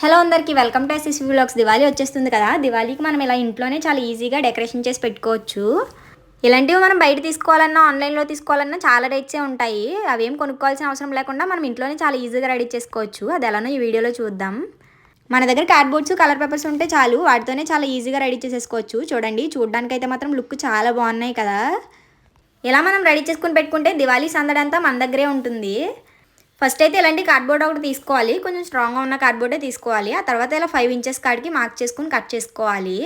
Hello అందరికీ welcome to SS vlogs. Diwali వచ్చేస్తుంది కదా దివాళీకి మనం ఇలా ఇంట్లోనే చాలా ఈజీగా డెకరేషన్ చేసి పెట్టుకోవచ్చు. ఇలాంటివి మనం బయట తీసుకోవాలన్నా ఆన్లైన్లో తీసుకోవాలన్నా చాలా రేట్సే ఉంటాయి. అవేం కొనుక్కోవాల్సిన అవసరం లేకుండా మనం ఇంట్లోనే చాలా ఈజీగా రెడీ చేసుకోవచ్చు. అది ఎలానో ఈ వీడియోలో చూద్దాం. మన దగ్గర కార్డ్బోర్డ్స్ కలర్ పేపర్స్ ఉంటే చాలు వాటితోనే చాలా ఈజీగా రెడీ చేసేసుకోవచ్చు. చూడండి చూడడానికైతే మాత్రం లుక్ చాలా బాగున్నాయి కదా. ఇలా మనం రెడీ చేసుకుని పెట్టుకుంటే దివాళీ సందడంతా మన దగ్గరే ఉంటుంది. ఫస్ట్ అయితే ఇలాంటి కార్డ్బోర్డ్ ఒకటి తీసుకోవాలి. కొంచెం స్ట్రాంగ్గా ఉన్న కార్డ్బోర్డే తీసుకోవాలి. ఆ తర్వాత ఇలా ఫైవ్ ఇంచెస్ కాడికి మార్క్ చేసుకుని కట్ చేసుకోవాలి.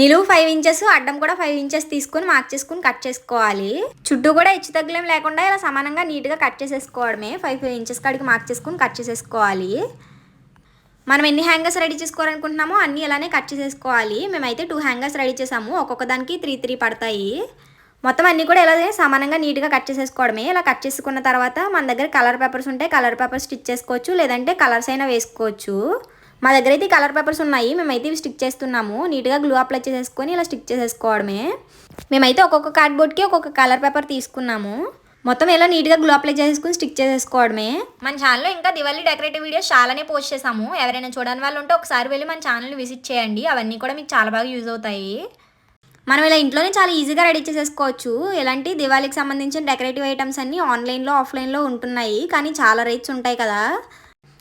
నిలువు ఫైవ్ ఇంచెస్ అడ్డం కూడా ఫైవ్ ఇంచెస్ తీసుకుని మార్క్ చేసుకుని కట్ చేసుకోవాలి. చుట్టూ కూడా హెచ్చు తగ్గులేం లేకుండా ఇలా సమానంగా నీట్గా కట్ చేసేసుకోవడమే. ఫైవ్ ఫైవ్ ఇంచెస్ కాడికి మార్క్ చేసుకుని కట్ చేసేసుకోవాలి. మనం ఎన్ని హ్యాంగర్స్ రెడీ చేసుకోవాలనుకుంటున్నామో అన్నీ ఇలానే కట్ చేసేసుకోవాలి. మేమైతే టూ హ్యాంగర్స్ రెడీ చేసాము. ఒక్కొక్క దానికి త్రీ త్రీ పడతాయి. మొత్తం అన్నీ కూడా ఇలా సమానంగా నీట్గా కట్ చేసేసుకోవడమే. ఇలా కట్ చేసుకున్న తర్వాత మన దగ్గర కలర్ పేపర్స్ ఉంటే కలర్ పేపర్ స్టిచ్ చేసుకోవచ్చు లేదంటే కలర్స్ అయినా వేసుకోవచ్చు. మా దగ్గర అయితే కలర్ పేపర్స్ ఉన్నాయి. మేమైతే ఇవి స్టిక్ చేస్తున్నాము. నీట్గా గ్లూ అప్లై చేసేసుకొని ఇలా స్టిక్ చేసేసుకోవడమే. మేమైతే ఒక్కొక్క కార్డ్బోర్డ్కి ఒక్కొక్క కలర్ పేపర్ తీసుకున్నాము. మొత్తం ఇలా నీట్గా గ్లూ అప్లై చేసేసుకుని స్టిక్ చేసేసుకోవడమే. మన ఛానల్లో ఇంకా దివాళీ డెకరేటివ్ వీడియోస్ చాలానే పోస్ట్ చేసాము ఎవరైనా చూడని వాళ్ళు ఉంటే ఒకసారి వెళ్ళి మన ఛానల్ని విజిట్ చేయండి. అవన్నీ కూడా మీకు చాలా బాగా యూజ్ అవుతాయి. మనం ఇలా ఇంట్లోనే చాలా ఈజీగా రెడీ చేసేసుకోవచ్చు. ఇలాంటి దివాళీకి సంబంధించిన డెకరేటివ్ ఐటమ్స్ అన్నీ ఆన్లైన్లో ఆఫ్లైన్లో ఉంటున్నాయి. కానీ చాలా రేట్స్ ఉంటాయి కదా.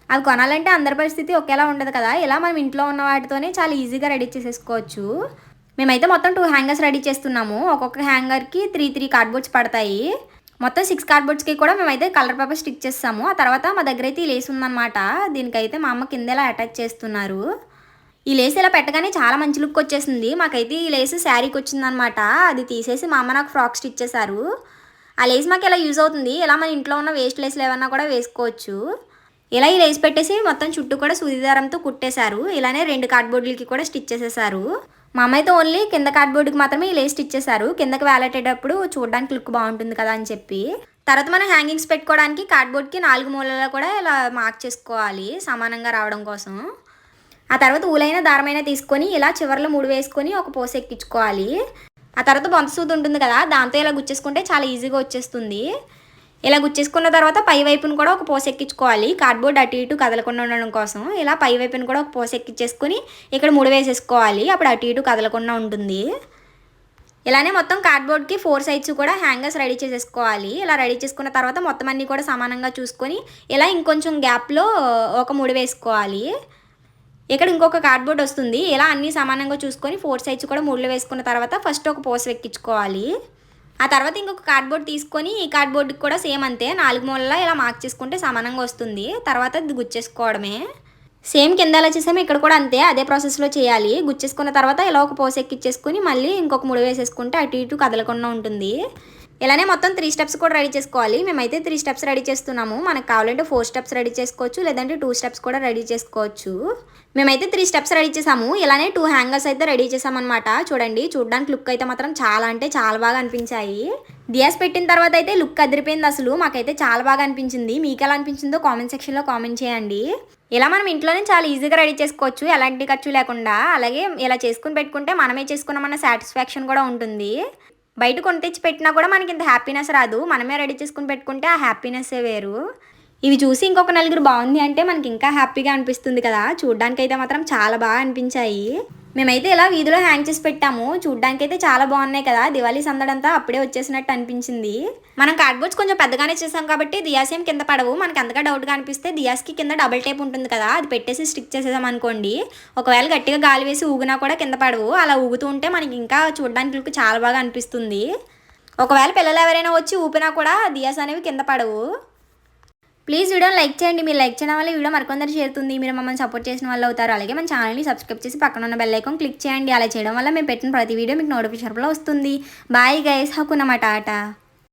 అవి కొనాలంటే అందరి పరిస్థితి ఒకేలా ఉండదు కదా. ఇలా మనం ఇంట్లో ఉన్న వాటితోనే చాలా ఈజీగా రెడీ చేసేసుకోవచ్చు. మేమైతే మొత్తం టూ హ్యాంగర్స్ రెడీ చేస్తున్నాము. ఒక్కొక్క హ్యాంగర్కి త్రీ త్రీ కార్డ్బోర్డ్స్ పడతాయి. మొత్తం సిక్స్ కార్డ్బోర్డ్స్కి కూడా మేమైతే కలర్ పేపర్ స్టిక్ చేస్తాము. ఆ తర్వాత మా దగ్గర అయితే ఈ లేస్ ఉందన్నమాట. దీనికైతే మా అమ్మ కింద ఇలా అటాచ్ చేస్తున్నారు. ఈ లేస్ ఇలా పెట్టగానే చాలా మంచి లుక్ వచ్చేసింది. మాకైతే ఈ లేస్ శారీకి వచ్చిందనమాట అది తీసేసి మా అమ్మ నాకు ఫ్రాక్ స్టిచ్ చేశారు. ఆ లేస్ మాకు ఇలా యూజ్ అవుతుంది? ఇలా మన ఇంట్లో ఉన్న వేస్ట్ లేస్లు ఏమన్నా కూడా వేసుకోవచ్చు. ఇలా ఈ లేస్ పెట్టేసి మొత్తం చుట్టూ కూడా సూది దారంతో కుట్టేశారు. ఇలానే రెండు కార్డ్బోర్డులకి కూడా స్టిచ్ చేసేసారు మా అమ్మ అయితే ఓన్లీ కింద కార్డ్బోర్డ్కి మాత్రమే ఈ లేస్ స్టిచ్ చేశారు. కిందకి వేలటేటప్పుడు చూడడానికి లుక్ బాగుంటుంది కదా అని చెప్పి. తర్వాత మనం హ్యాంగింగ్స్ పెట్టుకోవడానికి కార్డ్బోర్డ్కి నాలుగు మూలలో కూడా ఇలా మార్క్ చేసుకోవాలి. సమానంగా రావడం కోసం. ఆ తర్వాత ఊలైన దారమైన తీసుకొని ఇలా చివర్లో మూడు వేసుకొని ఒక పోస ఎక్కించుకోవాలి. ఆ తర్వాత బొంతసూది ఉంటుంది కదా దాంతో ఇలా గుచ్చేసుకుంటే చాలా ఈజీగా వచ్చేస్తుంది. ఇలా గుచ్చేసుకున్న తర్వాత పై వైపును కూడా ఒక పోస ఎక్కించుకోవాలి. కార్డ్బోర్డ్ అటు ఇటు కదలకుండా ఉండడం కోసం ఇలా పై వైపును కూడా ఒక పోస ఎక్కించేసుకొని ఇక్కడ ముడి వేసేసుకోవాలి. అప్పుడు అటు ఇటు కదలకుండా ఉంటుంది. ఇలానే మొత్తం కార్డ్బోర్డ్కి ఫోర్ సైడ్స్ కూడా హ్యాంగర్స్ రెడీ చేసేసుకోవాలి. ఇలా రెడీ చేసుకున్న తర్వాత మొత్తం అన్నీ కూడా సమానంగా చూసుకొని ఇలా ఇంకొంచెం గ్యాప్లో ఒక ముడి వేసుకోవాలి. ఇక్కడ ఇంకొక కార్డ్బోర్డ్ వస్తుంది. ఇలా అన్నీ సమానంగా చూసుకొని ఫోర్ సైడ్స్ కూడా మూడులో వేసుకున్న తర్వాత ఫస్ట్ ఒక పోస్ ఎక్కించుకోవాలి ఆ తర్వాత ఇంకొక కార్డ్బోర్డ్ తీసుకొని ఈ కార్డ్బోర్డ్కి కూడా సేమ్ అంతే. నాలుగు మూలలో ఇలా మార్క్ చేసుకుంటే సమానంగా వస్తుంది. తర్వాత ఇది గుచ్చేసుకోవడమే. సేమ్ కింద ఎలా చేసామో. ఇక్కడ కూడా అంతే. అదే ప్రాసెస్లో చేయాలి. గుచ్చేసుకున్న తర్వాత ఇలా ఒక పోస్ ఎక్కిచ్చేసుకుని మళ్ళీ ఇంకొక ముడి వేసేసుకుంటే అటు ఇటు కదలకుండా ఉంటుంది. ఇలానే మొత్తం త్రీ స్టెప్స్ కూడా రెడీ చేసుకోవాలి. మేమైతే త్రీ స్టెప్స్ రెడీ చేస్తున్నాము. మనకు కావాలంటే ఫోర్ స్టెప్స్ రెడీ చేసుకోవచ్చు లేదంటే టూ స్టెప్స్ కూడా రెడీ చేసుకోవచ్చు. మేమైతే త్రీ స్టెప్స్ రెడీ చేసాము. ఇలానే టూ హ్యాంగర్స్ అయితే రెడీ చేసామన్నమాట. చూడండి చూడడానికి లుక్ అయితే మాత్రం చాలా అంటే చాలా బాగా అనిపించాయి. డియాస్ పెట్టిన తర్వాత అయితే లుక్ అదిరిపోయింది అసలు. మాకైతే చాలా బాగా అనిపించింది. మీకు ఎలా అనిపించిందో కామెంట్ సెక్షన్లో కామెంట్ చేయండి. ఇలా మనం ఇంట్లోనే చాలా ఈజీగా రెడీ చేసుకోవచ్చు. ఎలాంటి ఖర్చు లేకుండా. అలాగే ఇలా చేసుకుని పెట్టుకుంటే మనమే చేసుకున్నామన్న సాటిస్ఫాక్షన్ కూడా ఉంటుంది. బయట కొని తెచ్చి పెట్టినా కూడా మనకి ఇంత హ్యాపీనెస్ రాదు. మనమే రెడీ చేసుకుని పెట్టుకుంటే ఆ హ్యాపీనెస్సే వేరు. ఇవి చూసి ఇంకొక నలుగురు బాగుంది అంటే మనకి ఇంకా హ్యాపీగా అనిపిస్తుంది కదా. చూడ్డానికి అయితే మాత్రం చాలా బాగా అనిపించాయి. మేమైతే ఇలా వీధిలో హ్యాంగ్ చేసి పెట్టాము చూడ్డానికి అయితే చాలా బాగున్నాయి కదా. దివాళీ సందడంతా అప్పుడే వచ్చేసినట్టు అనిపించింది. మనం కార్డ్బోర్డ్స్ కొంచెం పెద్దగానే చేసాం కాబట్టి దియాస్ ఏం కింద పడవు. మనకి అంతగా డౌట్గా అనిపిస్తే దియాస్కి కింద డబుల్ టేప్ ఉంటుంది కదా అది పెట్టేసి స్టిక్ చేసేసాం అనుకోండి. ఒకవేళ గట్టిగా గాలి వేసి ఊగినా కూడా కింద పడవు. అలా ఊగుతూ ఉంటే మనకి ఇంకా చూడడానికి లుక్ చాలా బాగా అనిపిస్తుంది. ఒకవేళ పిల్లలు ఎవరైనా వచ్చి ఊపినా కూడా దియాస్ అనేవి కింద పడవు. ప్లీజ్ వీడియోని లైక్ చేయండి. మీరు లైక్ చేయడం వల్ల వీడియో మరికొందరు చేరుతుంది. మీరు మమ్మల్ని సపోర్ట్ చేసిన వాళ్ళు అవుతారు. అలాగే మన ఛానల్ని సబ్స్క్రైబ్ చేసి పక్కన ఉన్న బెల్ ఐకాన్ క్లిక్ చేయండి. అలా చేయడం వల్ల మేము పెట్టిన ప్రతి వీడియో మీకు నోటిఫికేషన్లో వస్తుంది. బాయ్ గైస్ హక్కున్నమాట. ఆట.